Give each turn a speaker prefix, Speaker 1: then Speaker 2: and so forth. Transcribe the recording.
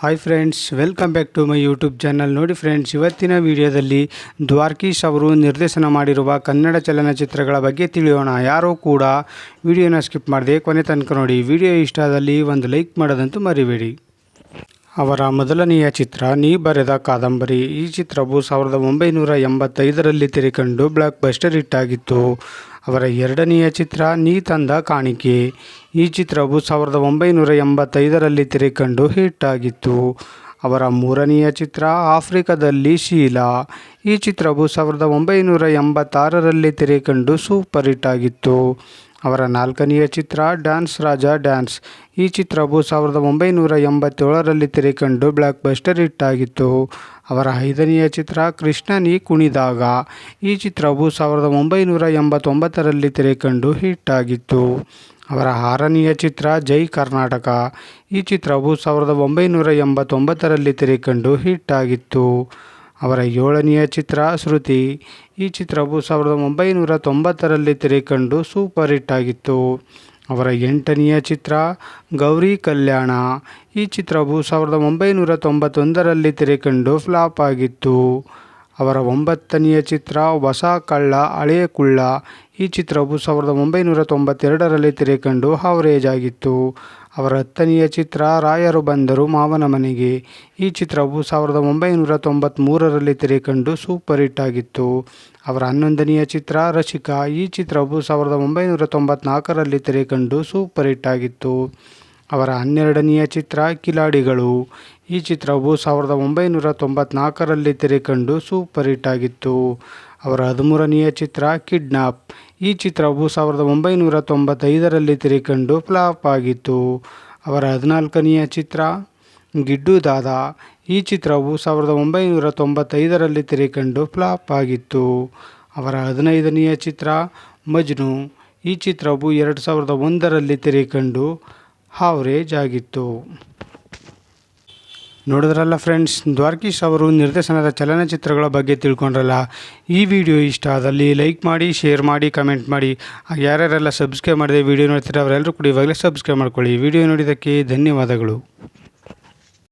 Speaker 1: Hi friends welcome back to my YouTube channel ನೋಡಿ friends ಇವತ್ತಿನ ವಿಡಿಯೋದಲ್ಲಿ ದ್ವಾರ್ಕೀಶ್ ಅವರು ನಿರ್ದೇಶನ ಮಾಡಿರುವ ಕನ್ನಡ ಚಲನಚಿತ್ರಗಳ ಬಗ್ಗೆ ತಿಳಿಯೋಣ. ಯಾರೂ ಕೂಡ ವಿಡಿಯೋನ ಸ್ಕಿಪ್ ಮಾಡದೆ ಕೊನೆ ತನಕ ನೋಡಿ. ವಿಡಿಯೋ ಇಷ್ಟ ಆದಲ್ಲಿ ಒಂದು ಲೈಕ್ ಮಾಡೋದಂತೂ ಮರಿಬೇಡಿ. ಅವರ ಮೊದಲನೆಯ ಚಿತ್ರ, ನೀ ಬರೆದ ಕಾದಂಬರಿ. ಈ ಚಿತ್ರವು ಸಾವಿರದ ಒಂಬೈನೂರ ಎಂಬತ್ತೈದರಲ್ಲಿ ತೆರೆಕಂಡು ಬ್ಲಾಕ್ ಬಸ್ಟರ್ ಹಿಟ್ ಆಗಿತ್ತು. ಅವರ ಎರಡನೆಯ ಚಿತ್ರ ನೀ ತಂದ ಕಾಣಿಕೆ. ಈ ಚಿತ್ರವು ಸಾವಿರದ ಒಂಬೈನೂರ ಎಂಬತ್ತೈದರಲ್ಲಿ ತೆರೆಕಂಡು ಹಿಟ್ ಆಗಿತ್ತು. ಅವರ ಮೂರನೆಯ ಚಿತ್ರ ಆಫ್ರಿಕಾದಲ್ಲಿ ಶೀಲಾ. ಈ ಚಿತ್ರವು ಸಾವಿರದ ಒಂಬೈನೂರ ಎಂಬತ್ತಾರರಲ್ಲಿ ತೆರೆಕಂಡು ಸೂಪರ್ ಹಿಟ್ ಆಗಿತ್ತು. ಅವರ ನಾಲ್ಕನೆಯ ಚಿತ್ರ ಡ್ಯಾನ್ಸ್ ರಾಜ ಡ್ಯಾನ್ಸ್. ಈ ಚಿತ್ರವು ಸಾವಿರದ ಒಂಬೈನೂರ ಎಂಬತ್ತೇಳರಲ್ಲಿ ತೆರೆಕಂಡು ಬ್ಲಾಕ್ ಬಸ್ಟರ್ ಹಿಟ್ ಆಗಿತ್ತು ಅವರ ಐದನೆಯ ಚಿತ್ರ ಕೃಷ್ಣನಿ ಕುಣಿದಾಗ. ಈ ಚಿತ್ರವು ಸಾವಿರದ ಒಂಬೈನೂರ ಎಂಬತ್ತೊಂಬತ್ತರಲ್ಲಿ ತೆರೆಕಂಡು ಹಿಟ್ ಆಗಿತ್ತು ಅವರ ಆರನೆಯ ಚಿತ್ರ ಜೈ ಕರ್ನಾಟಕ. ಈ ಚಿತ್ರವು ಸಾವಿರದ ಒಂಬೈನೂರ ಎಂಬತ್ತೊಂಬತ್ತರಲ್ಲಿ ತೆರೆಕಂಡು ಹಿಟ್ ಆಗಿತ್ತು ಅವರ ಏಳನೆಯ ಚಿತ್ರ ಶ್ರುತಿ. ಈ ಚಿತ್ರವು ಸಾವಿರದ ಒಂಬೈನೂರ ತೊಂಬತ್ತರಲ್ಲಿ ತೆರೆಕಂಡು ಸೂಪರ್ ಹಿಟ್ ಆಗಿತ್ತು. ಅವರ ಎಂಟನೆಯ ಚಿತ್ರ ಗೌರಿ ಕಲ್ಯಾಣ. ಈ ಚಿತ್ರವು ಸಾವಿರದ ಒಂಬೈನೂರ ತೊಂಬತ್ತೊಂದರಲ್ಲಿ ತೆರೆಕಂಡು ಫ್ಲಾಪ್ ಆಗಿತ್ತು. ಅವರ ಒಂಬತ್ತನೆಯ ಚಿತ್ರ ಹೊಸ ಕಳ್ಳ ಹಳೆಯ ಕುಳ್ಳ. ಈ ಚಿತ್ರವು ಸಾವಿರದ ಒಂಬೈನೂರ ತೊಂಬತ್ತೆರಡರಲ್ಲಿ ತೆರೆಕಂಡು ಹಾವರೇಜ್ ಆಗಿತ್ತು. ಅವರ ಹತ್ತನೆಯ ಚಿತ್ರ, ರಾಯರು ಬಂದರು ಮಾವನ ಮನೆಗೆ. ಈ ಚಿತ್ರವು ಸಾವಿರದ ಒಂಬೈನೂರ ತೊಂಬತ್ತ್ಮೂರರಲ್ಲಿ ತೆರೆಕಂಡು ಸೂಪರ್ ಹಿಟ್ ಆಗಿತ್ತು. ಅವರ ಹನ್ನೊಂದನೆಯ ಚಿತ್ರ, ರಸಿಕಾ. ಈ ಚಿತ್ರವು ಸಾವಿರದ ಒಂಬೈನೂರ ತೊಂಬತ್ನಾಲ್ಕರಲ್ಲಿ ತೆರೆಕಂಡು ಸೂಪರ್ ಹಿಟ್ ಆಗಿತ್ತು. ಅವರ ಹನ್ನೆರಡನೆಯ ಚಿತ್ರ, ಕಿಲಾಡಿಗಳು. ಈ ಚಿತ್ರವು ಸಾವಿರದ ಒಂಬೈನೂರ ತೊಂಬತ್ನಾಲ್ಕರಲ್ಲಿ ತೆರೆಕಂಡು ಸೂಪರ್ ಹಿಟ್ ಆಗಿತ್ತು. ಅವರ ಹದಿಮೂರನೆಯ ಚಿತ್ರ, ಕಿಡ್ನಾಪ್. ಈ ಚಿತ್ರವು ಸಾವಿರದ ಒಂಬೈನೂರ ತೊಂಬತ್ತೈದರಲ್ಲಿ ತೆರೆಕಂಡು ಫ್ಲಾಪ್ ಆಗಿತ್ತು. ಅವರ ಹದಿನಾಲ್ಕನೆಯ ಚಿತ್ರ, ಗಿಡ್ಡು ದಾದ. ಈ ಚಿತ್ರವು ಸಾವಿರದ ಒಂಬೈನೂರ ತೊಂಬತ್ತೈದರಲ್ಲಿ ತೆರೆಕಂಡು ಫ್ಲಾಪ್ ಆಗಿತ್ತು. ಅವರ ಹದಿನೈದನೆಯ ಚಿತ್ರ, ಮಜ್ನು. ಈ ಚಿತ್ರವು ಎರಡು ಸಾವಿರದ ಒಂದರಲ್ಲಿ ತೆರೆಕಂಡು ಹಾವ್ರೇಜ್ ಆಗಿತ್ತು. ನೋಡಿದ್ರಲ್ಲ ಫ್ರೆಂಡ್ಸ್ ದ್ವಾರ್ಕೀಶ್ ಅವರು ನಿರ್ದೇಶನದ ಚಲನಚಿತ್ರಗಳ ಬಗ್ಗೆ ತಿಳ್ಕೊಂಡ್ರಲ್ಲ? ಈ ವಿಡಿಯೋ ಇಷ್ಟ ಆದಲ್ಲಿ ಲೈಕ್ ಮಾಡಿ ಶೇರ್ ಮಾಡಿ ಕಮೆಂಟ್ ಮಾಡಿ. ಯಾರ್ಯಾರೆಲ್ಲ ಸಬ್ಸ್ಕ್ರೈಬ್ ಮಾಡಿದೆ ವಿಡಿಯೋ ನೋಡ್ತೀರ ಅವರೆಲ್ಲರೂ ಕೂಡ ಇವಾಗಲೇ ಸಬ್ಸ್ಕ್ರೈಬ್ ಮಾಡ್ಕೊಳ್ಳಿ. ವಿಡಿಯೋ ನೋಡಿದ್ದಕ್ಕೆ ಧನ್ಯವಾದಗಳು.